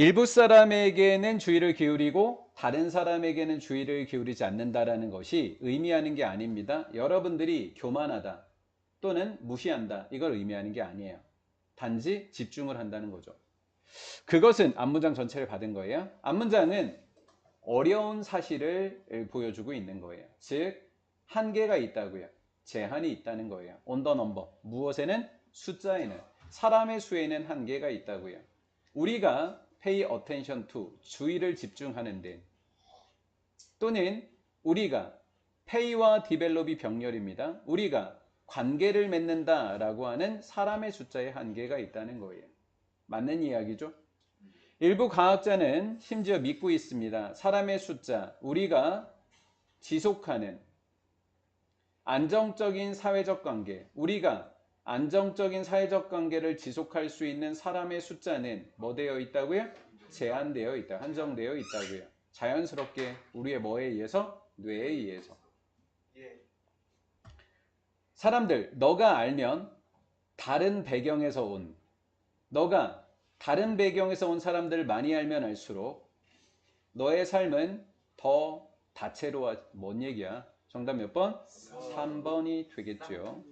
일부 사람에게는 주의를 기울이고 다른 사람에게는 주의를 기울이지 않는다라는 것이 의미하는 게 아닙니다. 여러분들이 교만하다 또는 무시한다 이걸 의미하는 게 아니에요. 단지 집중을 한다는 거죠. 그것은 앞문장 전체를 받은 거예요. 앞문장은 어려운 사실을 보여주고 있는 거예요. 즉 한계가 있다고요. 제한이 있다는 거예요. the number. 무엇에는 숫자에는 사람의 수에는 한계가 있다고요. 우리가 pay attention to 주의를 집중하는데 또는 우리가 pay와 develop이 병렬입니다. 우리가 관계를 맺는다 라고 하는 사람의 숫자에 한계가 있다는 거예요. 맞는 이야기죠? 일부 과학자는 심지어 믿고 있습니다. 사람의 숫자, 우리가 지속하는 안정적인 사회적 관계, 우리가 안정적인 사회적 관계를 지속할 수 있는 사람의 숫자는 뭐 되어 있다고요? 제한되어 있다, 한정되어 있다고요. 자연스럽게 우리의 뭐에 의해서? 뇌에 의해서. 예. 사람들, 너가 알면 다른 배경에서 온, 너가 다른 배경에서 온 사람들을 많이 알면 알수록 너의 삶은 더 다채로워, 뭔 얘기야? 정답 몇 번? 3번이 되겠죠.